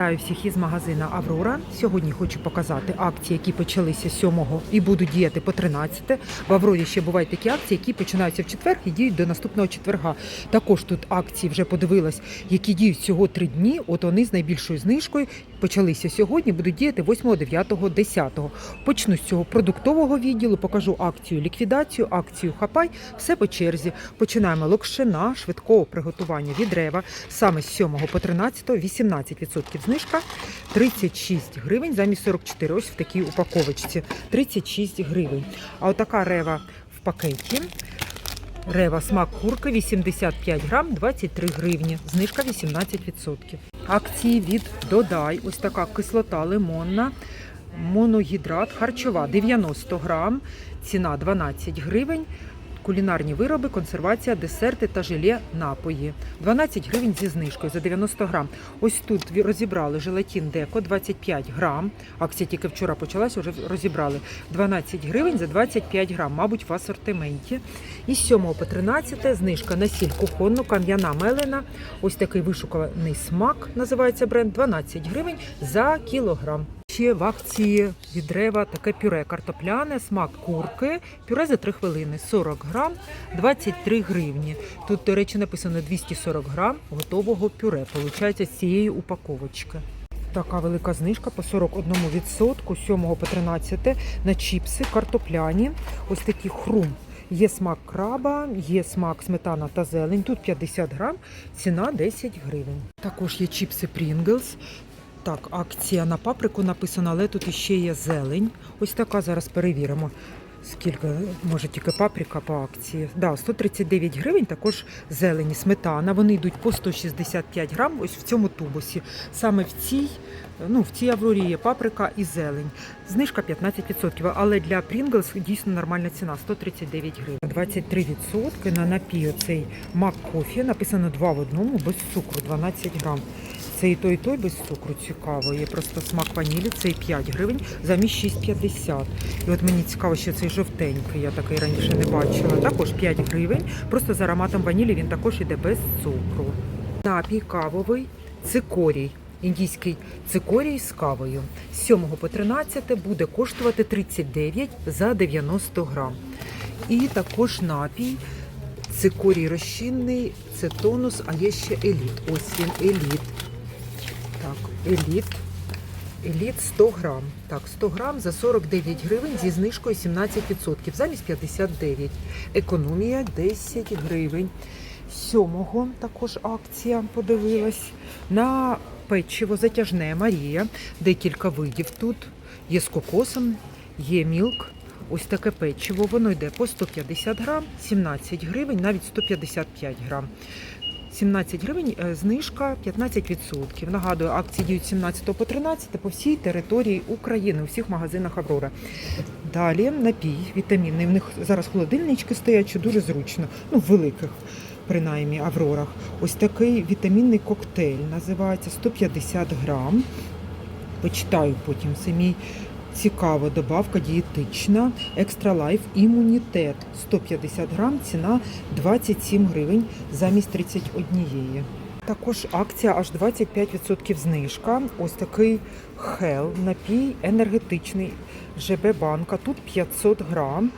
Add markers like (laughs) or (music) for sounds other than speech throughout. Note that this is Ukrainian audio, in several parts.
Вітаю всіх із магазина Аврора. Сьогодні хочу показати акції, які почалися 7 і будуть діяти по 13. В Аврорі ще бувають такі акції, які починаються в четвер і діють до наступного четверга. Також тут акції вже подивилась, які діють всього три дні. От вони з найбільшою знижкою почалися сьогодні, будуть діяти 8, 9, 10. Почну з цього продуктового відділу, покажу акцію ліквідацію, акцію хапай, все по черзі. Починаємо локшина, швидкого приготування від рева. Саме з 7 по 13 18% знижка 36 гривень замість 44. Ось в такій упаковочці 36 гривень. А отака рева в пакеті. Рева смак курки 85 грам 23 гривні. Знижка 18%. Акції від Додай. Ось така кислота лимонна. Моногідрат харчова 90 грам. Ціна 12 гривень. Кулінарні вироби, консервація, десерти та желе напої. 12 гривень зі знижкою за 90 грам. Ось тут розібрали желатин Деко 25 грам. Акція тільки вчора почалася, вже розібрали. 12 гривень за 25 грам, мабуть, в асортименті. І з 7 по 13 знижка на сіль кухонну, кам'яна мелена. Ось такий вишуканий смак, називається бренд, 12 гривень за кілограм. Ще в акції від дерева таке пюре картопляне, смак курки, пюре за 3 хвилини, 40 грам, 23 гривні. Тут, до речі, написано 240 грам готового пюре, получається з цієї упаковочки. Така велика знижка по 41%, 7 по 13 на чіпси, картопляні, ось такі хрум. Є смак краба, є смак сметана та зелень. Тут 50 грам, ціна 10 гривень. Також є чіпси Pringles. Так, акція на паприку написана, але тут іще є зелень. Ось така зараз перевіримо. Скільки може тільки паприка по акції? Да, 139 гривень, також зелені, сметана. Вони йдуть по 165 грам. Ось в цьому тубусі. Саме в цій, ну в цій аврорі є паприка і зелень. Знижка 15%, але для Pringles дійсно нормальна ціна 139 гривень. 23% на напій оцей мак кофі. Написано 2 в одному, без цукру, 12 грам. Це і той, і той без цукру цікаво. Є просто смак ванілі, цей 5 гривень, замість 6,50. І от мені цікаво, що цей жовтенький, я такий раніше не бачила. Також 5 гривень. Просто з ароматом ванілі він також іде без цукру. Напій кавовий цикорій. Індійський цикорій з кавою. З 7 по 13 буде коштувати 39 за 90 грам. І також напій цикорій розчинний, це тонус, а є ще еліт. Ось він еліт. Еліт. Еліт 100 грам. Так, 100 грам за 49 гривень зі знижкою 17%, замість 59. Економія 10 гривень. Сьомого також акція подивилась. На печиво затяжне Марія. Декілька видів тут. Є з кокосом, є мілк. Ось таке печиво. Воно йде по 150 грам, 17 гривень, навіть 155 грам. 17 гривень, е, знижка 15%. Нагадую, акції діють 17 по 13 по всій території України, у всіх магазинах Аврора. Далі напій вітамінний. В них зараз холодильнички стоять, що дуже зручно. Ну, в великих, принаймні, Аврорах. Ось такий вітамінний коктейль називається 150 грам. Почитаю потім самій. Цікава добавка дієтична, екстра лайф, імунітет 150 грам, ціна 27 гривень замість 31. Також акція аж 25% знижка. Ось такий хел, напій енергетичний ЖБ банка. Тут 500 грам.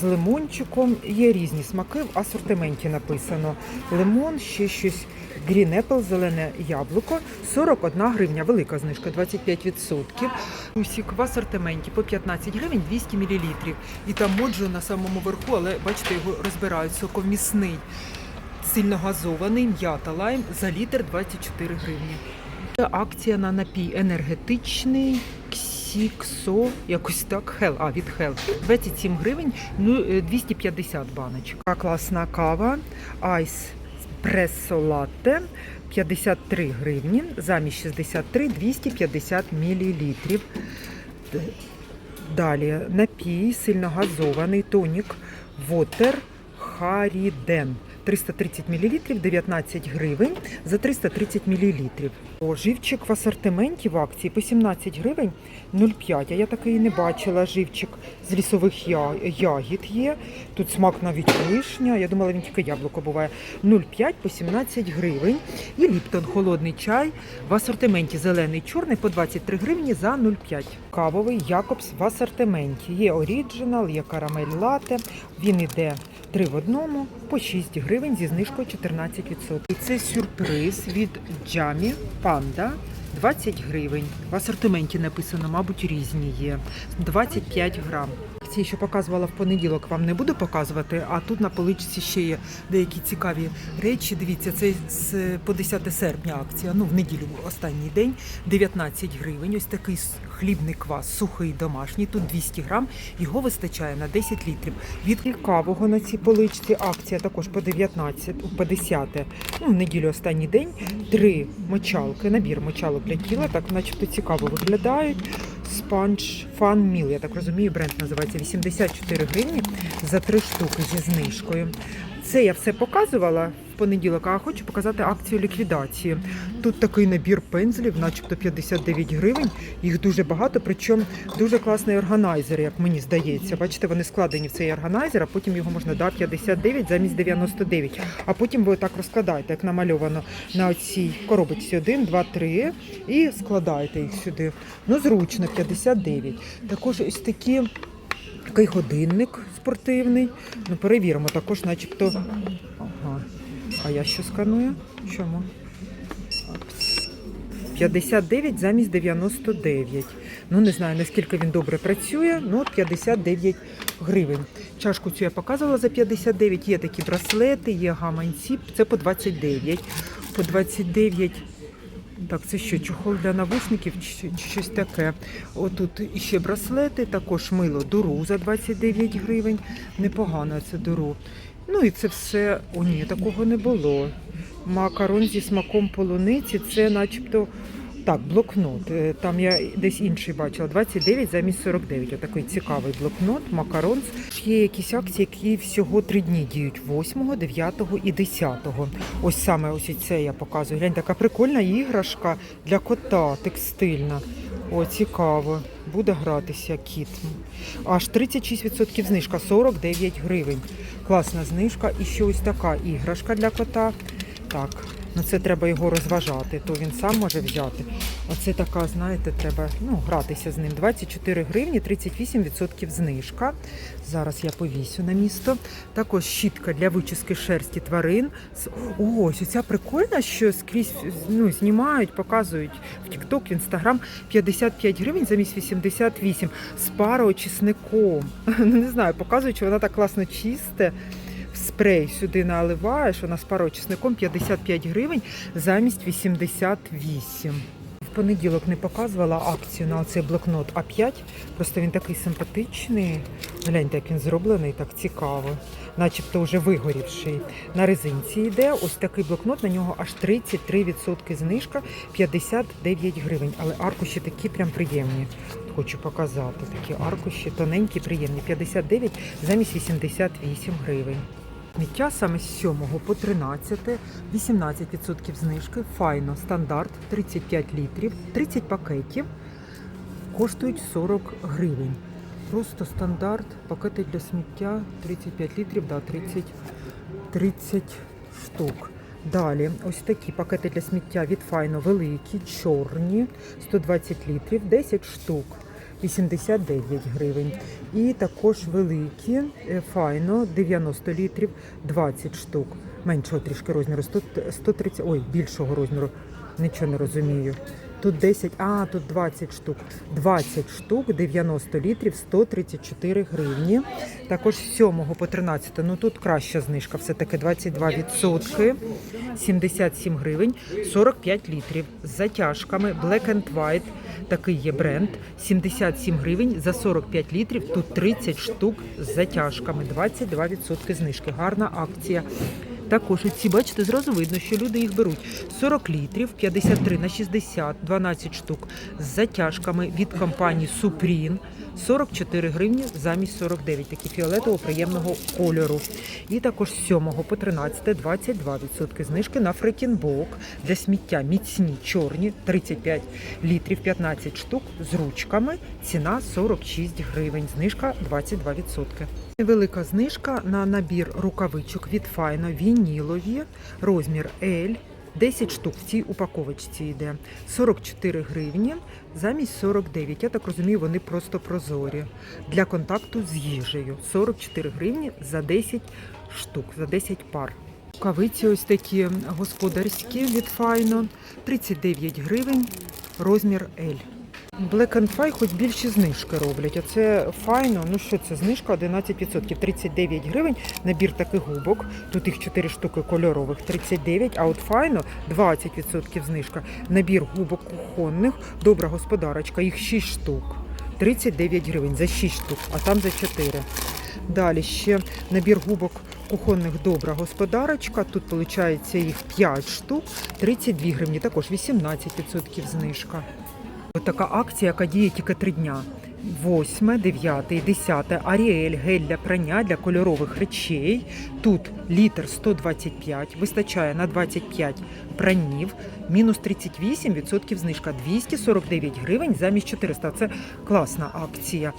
З лимончиком є різні смаки. В асортименті написано лимон, ще щось Green Apple, зелене яблуко, 41 гривня, велика знижка, 25%. Усік в асортименті по 15 гривень 200 мл. І там моджо на самому верху, але бачите, його розбирають соковмісний, сильно газований, м'ята лайм за літр 24 гривні. Акція на напій енергетичний. Ксіксо, якось так, хел, а від хел, 27 гривень, ну е, 250 баночок. Така класна кава, айс прессо латте, 53 гривні, замість 63, 250 мілілітрів. Далі напій, сильно газований, тонік, вотер, харіден. 330 мл 19 гривень за 330 мл. Живчик в асортименті в акції по 17 гривень 0,5. А я такий не бачила. Живчик з лісових ягід є. Тут смак навіть вишня. Я думала, він тільки яблуко буває. 0,5 по 17 гривень. І Ліптон холодний чай в асортименті зелений чорний по 23 гривні за 0,5. Кавовий Якобс в асортименті. Є оріджинал, є карамель лате. Він іде 3 в одному по 6 гривень зі знижкою 14%. І це сюрприз від Джамі Панда. 20 гривень. В асортименті написано, мабуть, різні є. 25 грам. Ці, що показувала в понеділок, вам не буду показувати, а тут на поличці ще є деякі цікаві речі. Дивіться, це з по 10 серпня акція. Ну, в неділю останній день 19 гривень. Ось такий хлібний квас, сухий домашній. Тут 200 грам. Його вистачає на 10 літрів. Від кавого на цій поличці акція також по 19, по 10, ну, в неділю останній день. Три мочалки, набір мочалок для тіла, так начебто цікаво виглядають. Sponge Fun Meal, я так розумію, бренд називається 84 гривні за три штуки зі знижкою. Це я все показувала понеділок, а хочу показати акцію ліквідації. Тут такий набір пензлів, начебто 59 гривень. Їх дуже багато, причому дуже класний органайзер, як мені здається. Бачите, вони складені в цей органайзер, а потім його можна да, 59 замість 99. А потім ви так розкладаєте, як намальовано на цій коробочці 1, 2, 3 і складаєте їх сюди. Ну, зручно, 59. Також ось такі. Такий годинник спортивний. Ну, перевіримо, також начебто. Ага. А я що сканую? Чому? 59 замість 99. Ну, не знаю, наскільки він добре працює, ну 59 гривень. Чашку цю я показувала за 59. Є такі браслети, є гаманці, це по 29. По 29 так, це що, чохол для навушників чи, щось таке. Отут іще браслети, також мило дуру за 29 гривень. Непогано це дуру. Ну і це все. О, ні, такого не було. Макарон зі смаком полуниці, це начебто. Так, блокнот. Е, Там я десь інший бачила. 29 замість 49. Отакий цікавий блокнот, макарон. Є якісь акції, які всього три дні діють: 8, 9 і 10. Ось саме ось це я показую. Глянь, така прикольна іграшка для кота текстильна. О, цікаво. Буде гратися кіт. Аж 36% знижка, 49 гривень. Класна знижка. І ще ось така іграшка для кота. Так, ну це треба його розважати, то він сам може взяти. Оце така, знаєте, треба ну, гратися з ним. 24 гривні, 38% знижка. Зараз я повісю на місто. Також щітка для вичіски шерсті тварин. О, ось ця прикольна, що скрізь ну, знімають, показують в TikTok, в Instagram 55 гривень замість 88 з пароочисником. (laughs) Ну, не знаю, показують, що вона так класно чисте. Спрей сюди наливаєш, вона з пароочисником 55 гривень замість 88. В понеділок не показувала акцію на цей блокнот А5. Просто він такий симпатичний. Гляньте, як він зроблений, так цікаво. Начебто вже вигорівший. На резинці йде ось такий блокнот, на нього аж 33% знижка, 59 гривень. Але аркуші такі прям приємні. Хочу показати такі аркуші, тоненькі, приємні. 59 замість 88 гривень. Сміття саме з 7 по 13, 18% знижки, файно, стандарт, 35 літрів, 30 пакетів, коштують 40 гривень. Просто стандарт, пакети для сміття, 35 літрів, да, 30, 30 штук. Далі, ось такі пакети для сміття від Файно. Великі, чорні, 120 літрів, 10 штук. 89 гривень. І також великі е, файно 90 літрів 20 штук. Меншого трішки розміру, 100 130, ой, більшого розміру. Нічого не розумію. Тут 10, а тут 20 штук. 20 штук, 90 літрів, 134 гривні. Також з 7 по 13, ну тут краща знижка, все-таки 22 відсотки, 77 гривень, 45 літрів. З затяжками Black and White, такий є бренд, 77 гривень за 45 літрів, тут 30 штук з затяжками, 22 відсотки знижки. Гарна акція. Також ці, бачите, зразу видно, що люди їх беруть. 40 літрів, 53 на 60, 12 штук з затяжками від компанії Supreme. 44 гривні замість 49, такі фіолетово приємного кольору. І також з 7 по 13 22% знижки на фрекінбок для сміття міцні чорні 35 літрів 15 штук з ручками. Ціна 46 гривень, знижка 22%. Невелика знижка на набір рукавичок від Файно вінілові, розмір L. 10 штук в цій упаковочці йде 44 гривні замість 49. Я так розумію, вони просто прозорі для контакту з їжею. 44 гривні за 10 штук, за 10 пар. Рукавиці ось такі господарські від Файно 39 гривень, розмір L. Black and Fine хоч більші знижки роблять. А це файно. Ну що це? Знижка 11%, 39 гривень. Набір таких губок. Тут їх 4 штуки кольорових, 39, а от файно 20% знижка. Набір губок кухонних, добра господарочка, їх 6 штук. 39 гривень за 6 штук, а там за 4. Далі ще набір губок кухонних добра господарочка. Тут виходить їх 5 штук, 32 гривні, також 18% знижка. Така акція, яка діє тільки три дня. 8, 9, 10 Аріель гель для прання для кольорових речей. Тут літр 125, вистачає на 25 пранів, мінус 38% знижка 249 гривень замість 400. Це класна акція.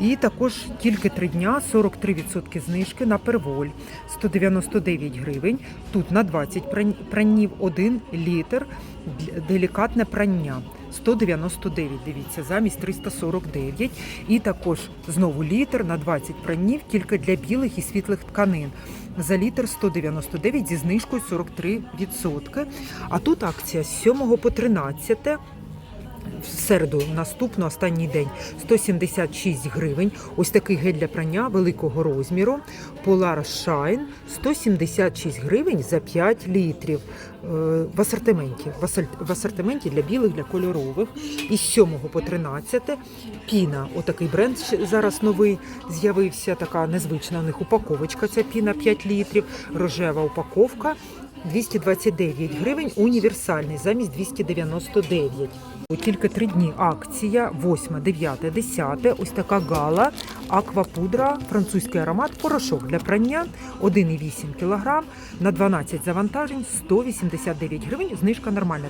І також тільки три дня 43% знижки на перволь 199 гривень. Тут на 20 пранів 1 літр делікатне прання. 199, дивіться, замість 349. І також знову літр на 20 пранів тільки для білих і світлих тканин. За літр 199 зі знижкою 43%. А тут акція з 7 по 13 в середу наступно останній день 176 гривень. Ось такий гель для прання великого розміру. Polar Shine 176 гривень за 5 літрів. Е, В асортименті. В асортименті для білих, для кольорових. І з 7 по 13 піна. Отакий бренд зараз новий з'явився. Така незвична у них упаковочка. Ця піна 5 літрів, рожева упаковка. 229 гривень універсальний замість 299. Тільки три дні акція 8, 9, 10. Ось така гала, аквапудра, французький аромат, порошок для прання 1,8 кг на 12 завантажень 189 гривень. Знижка нормальна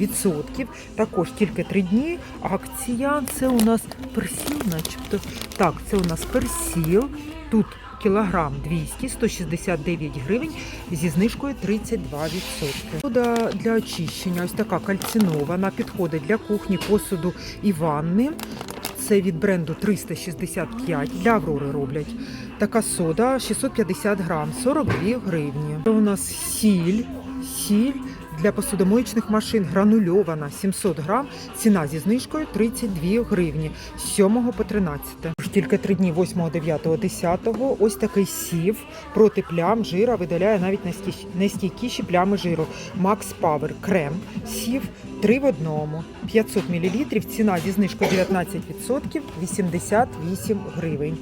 37%. Також тільки три дні. Акція це у нас персіл, начебто. Так, це у нас персіл. Тут кілограм 200, 169 гривень зі знижкою 32%. Вода для очищення, ось така кальцинована, підходить для кухні, посуду і ванни. Це від бренду 365, для Аврори роблять. Така сода 650 грам, 42 гривні. Це у нас сіль, сіль для посудомоїчних машин гранульована 700 грам, ціна зі знижкою 32 гривні з 7 по 13. Тільки три дні 8, 9, 10. Ось такий сів проти плям жира видаляє навіть найстійкіші плями жиру. Max Power крем сів 3 в одному. 500 мл, ціна зі знижкою 19%, 88 гривень.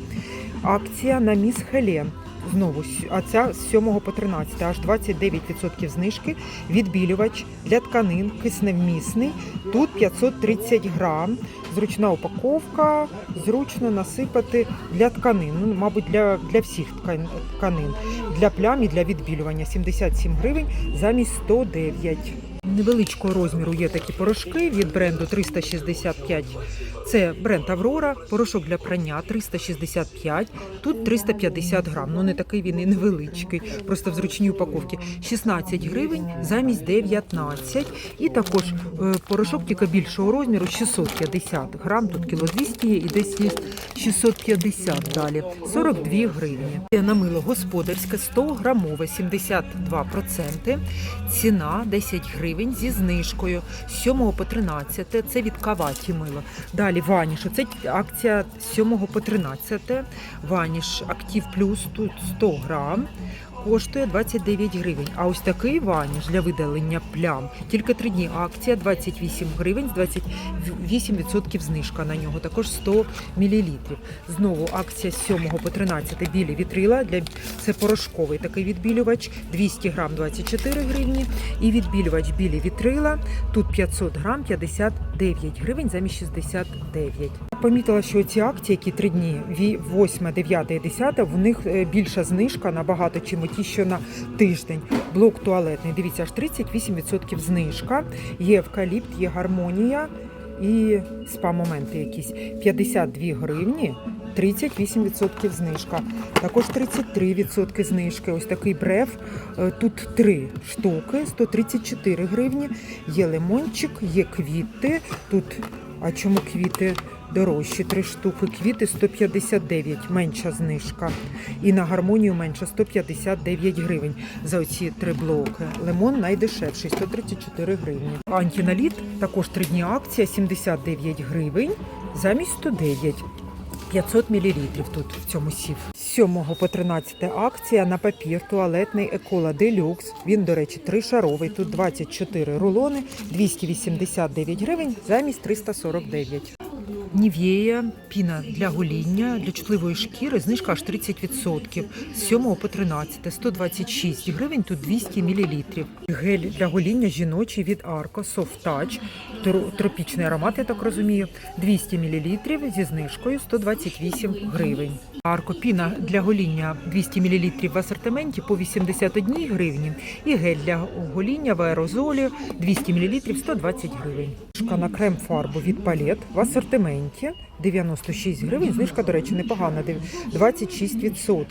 Акція на міс Хелен. Знову, а ця з 7 по 13, аж 29% знижки. Відбілювач для тканин, кисневмісний. Тут 530 грам. Зручна упаковка, зручно насипати для тканин. Ну, мабуть, для, для всіх тканин. Для плям і для відбілювання 77 гривень замість 109. Невеличкого розміру є такі порошки від бренду 365. Це бренд Аврора, порошок для прання 365, тут 350 грам. Ну не такий він і невеличкий, просто в зручній упаковці. 16 гривень замість 19. І також е, порошок тільки більшого розміру 650 грам. Тут кіло 200 є і десь є 650 далі. 42 гривні. На мило господарське 100 грамове 72%. Ціна 10 гривень зі знижкою з 7 по 13. Це від каваті мило. Далі ваніш. Це акція з 7 по 13. Ваніш Актив Плюс тут 100 грам. Коштує 29 гривень. А ось такий ваніш для видалення плям. Тільки три дні. Акція 28 гривень, з 28% знижка на нього. Також 100 мл. Знову акція з 7 по 13 білі вітрила. Для це порошковий такий відбілювач. 200 грам 24 гривні. І відбілювач білі вітрила. Тут 500 грам 59 гривень замість 69. Помітила, що ці акції, які три дні, 8, 9 і 10, в них е, більша знижка набагато, чим ті, що на тиждень. Блок туалетний, дивіться, аж 38% знижка. Є евкаліпт, є гармонія і спа-моменти якісь. 52 гривні. 38% знижка. Також 33% знижки. Ось такий бреф. Е, Тут три штуки, 134 гривні. Є лимончик, є квіти. Тут, а чому квіти дорожчі? Три штуки. Квіти 159, менша знижка. І на гармонію менше 159 гривень за оці три блоки. Лимон найдешевший 134 гривні. Антіналіт також три дні акція 79 гривень замість 109. 500 мл тут в цьому сів. З 7 по 13 акція на папір туалетний Екола Делюкс. Він, до речі, тришаровий. Тут 24 рулони, 289 гривень замість 349. Нівея, піна для гоління, для чутливої шкіри, знижка аж 30%. З 7 по 13, 126 гривень, тут 200 мл. Гель для гоління жіночий від Арко, Soft Touch, тропічний аромат, я так розумію, 200 мл зі знижкою 128 гривень. Арко піна для гоління 200 мл в асортименті по 81 гривні. І гель для гоління в аерозолі 200 мл 120 гривень. Шкана крем фарбу від палет в асортименті 96 гривень. Знижка, до речі, непогана, 26%.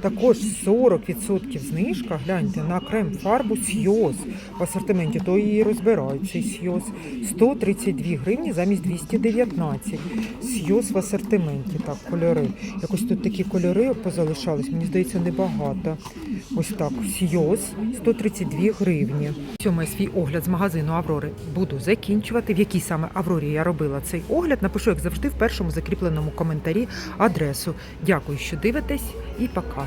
Також 40% знижка, гляньте, на крем фарбу Сйоз в асортименті, то і розбирають цей Сйоз. 132 гривні замість 219. Сйоз в асортименті, так, кольори. Якось тут такі кольори позалишались, мені здається, небагато. Ось так, Сйоз 132 гривні. Сьомий свій огляд з магазину Аврори буду закінчувати. В якій саме Аврорі я робила цей огляд, напишу, як завжди, в першому закріпленому коментарі адресу. Дякую, що дивитесь, і пока.